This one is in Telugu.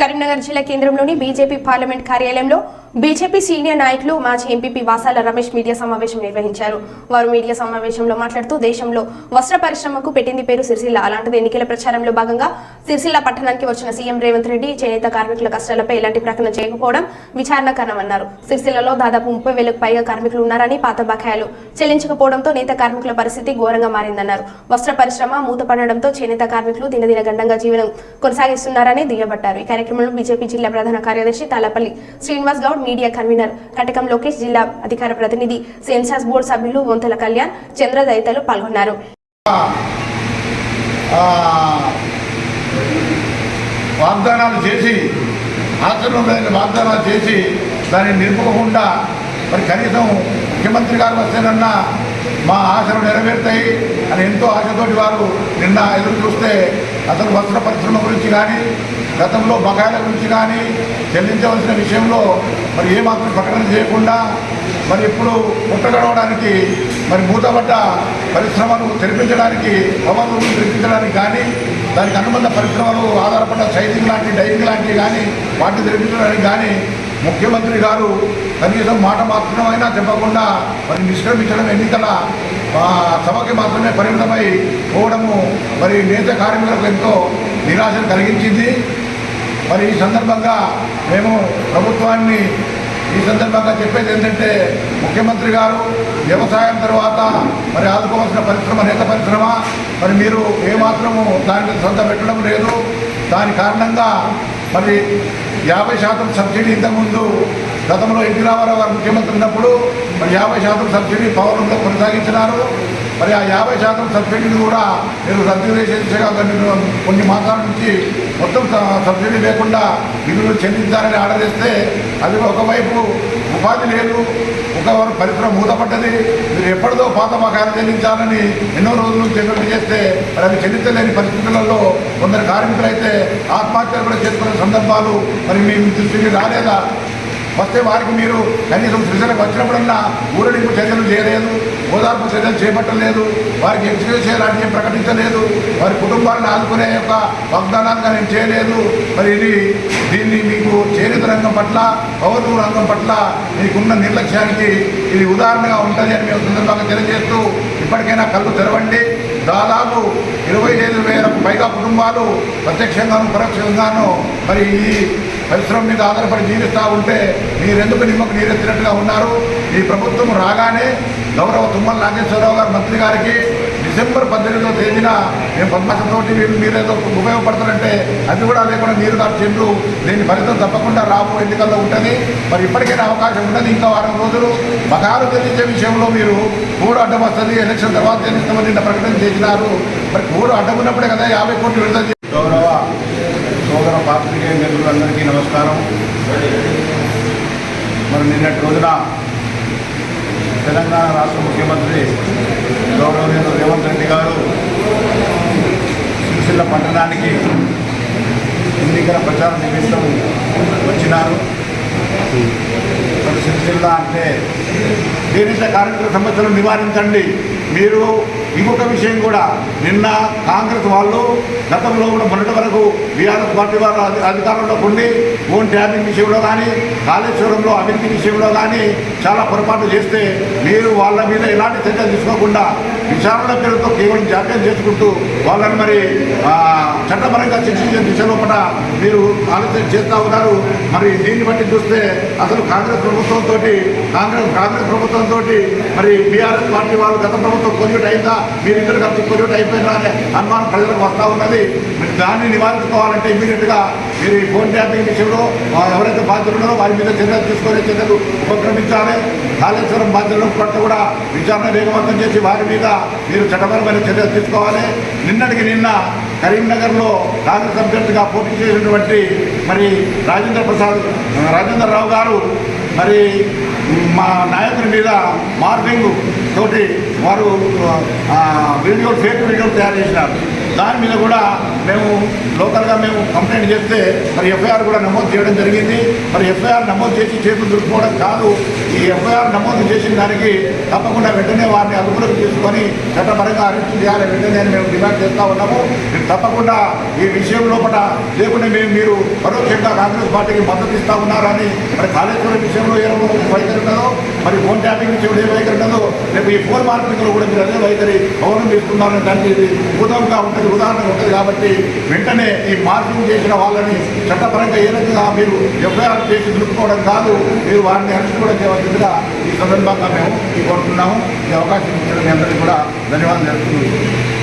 కరీంనగర్ జిల్లా కేంద్రంలోని బీజేపీ పార్లమెంట్ కార్యాలయంలో బీజేపీ సీనియర్ నాయకులు మాజీ ఎంపీపీ వాసాల రమేష్ మీడియా సమావేశం నిర్వహించారు. వారు మీడియా సమావేశంలో మాట్లాడుతూ దేశంలో వస్త్ర పరిశ్రమకు పెట్టింది పేరు సిరిసిల్ల. అలాంటిది ఎన్నికల ప్రచారంలో భాగంగా సిరిసిల్ల పట్టణానికి వచ్చిన సీఎం రేవంత్ రెడ్డి చేనేత కార్మికుల కష్టాలపై ఎలాంటి ప్రకటన చేయకపోవడం విచారణకరమన్నారు సిరిసిల్లలో దాదాపు ముప్పై వేలకు పైగా కార్మికులు ఉన్నారని పాత బకాయిలు చెల్లించకపోవడంతో నేత కార్మికుల పరిస్థితి ఘోరంగా మారిందన్నారు. వస్త్ర పరిశ్రమ మూతపడడంతో చేనేత కార్మికులు దినదిన గండంగా జీవనం కొనసాగిస్తున్నారని దుయ్యబట్టారు. ఈ కార్యక్రమంలో బీజేపీ జిల్లా ప్రధాన కార్యదర్శి తాలపల్లి శ్రీనివాస్ గౌడ్ మీడియా కన్వీనర్ కటకం లోకేష్ జిల్లా అధికార ప్రతినిధి సెన్సాస్ బోర్డు సభ్యులు వంతల కళ్యాణ్ చంద్ర తదితరులు పాల్గొన్నారు. వాగ్దానాలు చేసి ఆచరణ వాగ్దానాలు చేసి దాన్ని నిలుపుకోకుండా మరి కనీసం ముఖ్యమంత్రి గారు వస్తేనన్నా మా ఆశలు నెరవేరుతాయి అని ఎంతో ఆశతోటి వారు నిన్న ఎదురు చూస్తే అసలు వస్త్ర పరిశ్రమ గురించి కానీ గతంలో బకాయిల గురించి కానీ చెల్లించవలసిన విషయంలో మరి ఏమాత్రం ప్రకటన చేయకుండా మరి ఇప్పుడు పుట్టగడవడానికి మరి మూతబడ్డ పరిశ్రమను తెరిపించడానికి పవర్లు తెరిపించడానికి కానీ దానికి అనుబంధ పరిశ్రమలు ఆధారపడ్డ సైజింగ్ లాంటి డైరింగ్ లాంటివి కానీ వాటిని తెరిపించడానికి కానీ ముఖ్యమంత్రి గారు కనీసం మాట మాత్రమైనా చెప్పకుండా మరి నిష్క్రమించడం ఎన్నికల సభకి మాత్రమే పరిమితమై పోవడము మరి నేత కార్మికులకు ఎంతో నిరాశను కలిగించింది. మరి ఈ సందర్భంగా మేము ప్రభుత్వాన్ని ఈ సందర్భంగా చెప్పేది ఏంటంటే ముఖ్యమంత్రి గారు వ్యవసాయం తర్వాత మరి ఆదుకోవాల్సిన పరిశ్రమ నేత పరిశ్రమ మరి మీరు ఏమాత్రము దానికి శ్రద్ధ పెట్టడం లేదు. దాని కారణంగా మరి యాభై శాతం సబ్సిడీ ఇంతకుముందు గతంలో ఎన్టీ రామారావు గారు ముఖ్యమంత్రి ఉన్నప్పుడు మరి యాభై శాతం సబ్సిడీ పవర్ కొనసాగించినారు. మరి ఆ యాభై శాతం సబ్సిడీని కూడా మీరు రద్దు చేసే కొన్ని కొన్ని మాసాల నుంచి మొత్తం సబ్సిడీ లేకుండా బిల్లులు చెల్లించాలని ఆర్డర్ చేస్తే అది ఒకవైపు ఉపాధి లేదు ఒకవైపు పరిశ్రమ మూతపడ్డది. మీరు ఎప్పటిదో పాత బకాయిలు చెల్లించాలని ఎన్నో రోజులు చెల్లింపు చేస్తే మరి అది చెల్లించలేని పరిస్థితులలో కొందరు కార్మికులు అయితే ఆత్మహత్యలు కూడా చేసుకునే సందర్భాలు మరి మీ దృష్టికి రాలేదా? వస్తే వారికి మీరు కనీసం సృజనకు వచ్చినప్పుడన్నా ఊరడింపు చర్యలు చేయలేదు ఓదార్పు చర్యలు చేపట్టలేదు వారికి ఎక్స్క్యూజ్ లాంటివి ప్రకటించలేదు వారి కుటుంబాలను ఆదుకునే యొక్క వాగ్దానాలుగా నేను చేయలేదు. మరి ఇది దీన్ని మీకు చేనేత రంగం పట్ల పౌరు రంగం పట్ల మీకున్న నిర్లక్ష్యానికి ఇది ఉదాహరణగా ఉంటుంది అని మేము సందర్భంగా తెలియజేస్తూ ఇప్పటికైనా కళ్ళు తెరవండి. దాదాపు ఇరవై ఐదు వేలకు పైగా కుటుంబాలు ప్రత్యక్షంగాను పరోక్షంగాను మరి ఈ పరిశ్రమ మీద ఆధారపడి జీవిస్తూ ఉంటే మీరెందుకు నిమ్మకు నీరెత్తినట్టుగా ఉన్నారు? ఈ ప్రభుత్వం రాగానే గౌరవ తుమ్మల నాగేశ్వరరావు గారు మంత్రి గారికి డిసెంబర్ పద్దెనిమిదో తేదీన మేము పద్మాసంతోటి మీరేదో ఉపయోగపడతారంటే అది కూడా లేకుండా మీరు కాదు చెండు దీని ఫలితం తప్పకుండా రాబో ఎన్నికల్లో ఉంటుంది. మరి ఇప్పటికైనా అవకాశం ఉన్నది ఇంకా వారం రోజులు. మగారు తెలిసే విషయంలో మీరు కూడు అడ్డం వస్తుంది. ఎలక్షన్ తర్వాత తెలుస్తామని నిన్న ప్రకటన చేసినారు. మరి కూడు అడ్డం ఉన్నప్పుడే కదా యాభై కోట్లు విడుదల గౌరవ నమస్కారం. మరి నిన్నటి రోజున తెలంగాణ రాష్ట్ర ముఖ్యమంత్రి గౌరవనీయులు రేవంత్ రెడ్డి గారు సిరిసిల్ల పట్టణానికి ఎన్నికల ప్రచార నిమిత్తం వచ్చినారు. మరి సిరిసిల్ల అంటే చేనేత కార్మికుల సమస్యలు నివారించండి? మీరు ఇంకొక విషయం కూడా నిన్న కాంగ్రెస్ వాళ్ళు గతంలో కూడా మొన్నటి వరకు బీఆర్ఎస్ పార్టీ వారు అధికారంలో ఉండి ఓన్ ట్యాపింగ్ విషయంలో కానీ కాళేశ్వరంలో అభివృద్ధి విషయంలో కానీ చాలా పొరపాటు చేస్తే మీరు వాళ్ళ మీద ఎలాంటి చర్యలు తీసుకోకుండా విచారణ పేరుతో కేవలం జాప్యం చేసుకుంటూ వాళ్ళని మరి చట్టపరంగా శిక్షించే దిశలో పట మీరు ఆలోచన చేస్తూ ఉన్నారు. మరి దీన్ని బట్టి చూస్తే అసలు కాంగ్రెస్ ప్రభుత్వంతో కాంగ్రెస్ కాంగ్రెస్ ప్రభుత్వంతో మరి బీఆర్ఎస్ పార్టీ వాళ్ళు గత ప్రభుత్వం కొల్యూట్ అయిందా? మీరిద్దరు కలిసి కొల్యూట్ అయిపోయినా అనే అనుమానం ప్రజలకు వస్తూ ఉన్నది. మరి దాన్ని నివారించుకోవాలంటే ఇమీడియట్గా మీరు ఈ ఫోన్ ట్యాపింగ్ విషయంలో ఎవరైతే బాధ్యులు ఉన్నారో వారి మీద చర్యలు తీసుకునే చర్యలు ఉపక్రమించాలి. కాళేశ్వరం బాధ్యుల పట్ల కూడా విచారణ వేగవంతం చేసి వారి మీద మీరు చట్టపరమైన చర్యలు తీసుకోవాలి. నిన్నటికి నిన్న కరీంనగర్లో కాంగ్రెస్ అభ్యర్థిగా పోటీ చేసినటువంటి మరి రాజేంద్ర ప్రసాద్ రాజేంద్రరావు గారు మరి మా నాయకుడి మీద మార్పింగ్ తోటి వారు వీడియో వీడియోలు ఫేక్ వీడియోలు తయారు చేసినారు. దాని మీద కూడా మేము లోకల్గా మేము కంప్లైంట్ చేస్తే మరి ఎఫ్ఐఆర్ కూడా నమోదు చేయడం జరిగింది. మరి ఎఫ్ఐఆర్ నమోదు చేసి చేతులు దొరుకుకోవడం కాదు. ఈ ఎఫ్ఐఆర్ నమోదు చేసిన దానికి తప్పకుండా వెంటనే వారిని అదుపులోకి తీసుకొని చట్టపరంగా అరెస్ట్ చేయాలి. వెంటనే మేము డిమాండ్ చేస్తూ ఉన్నాము. తప్పకుండా ఈ విషయం లోపల లేకుండా మేము మీరు పరోక్షంగా కాంగ్రెస్ పార్టీకి మద్దతు ఇస్తా ఉన్నారని మరి కాళేశ్వరం విషయంలో ఏ వైఖరి ఉన్నదో మరి ఫోన్ ట్యాపింగ్ విషయంలో ఏ వైఖరి ఉన్నదో రేపు ఈ ఫోన్ మార్పింగ్లో కూడా మీరు అదే వైఖరి అవలంబిస్తున్నారని దానికి ఇది ఉదాహరణగా ఉంటుంది. ఉదాహరణ ఉంటుంది కాబట్టి వెంటనే ఈ మార్పులు చేసిన వాళ్ళని చట్టపరంగా ఏ రకంగా మీరు ఎఫ్ఐఆర్ చేసి దులుపుకోవడం కాదు మీరు వారిని అరెస్ట్ కూడా చేయవలసిందిగా ఈ సందర్భంగా మేము కోరుతున్నాము. ఈ అవకాశం ఇచ్చిన మీ అందరికీ కూడా ధన్యవాదాలు తెలుపుతున్నాము.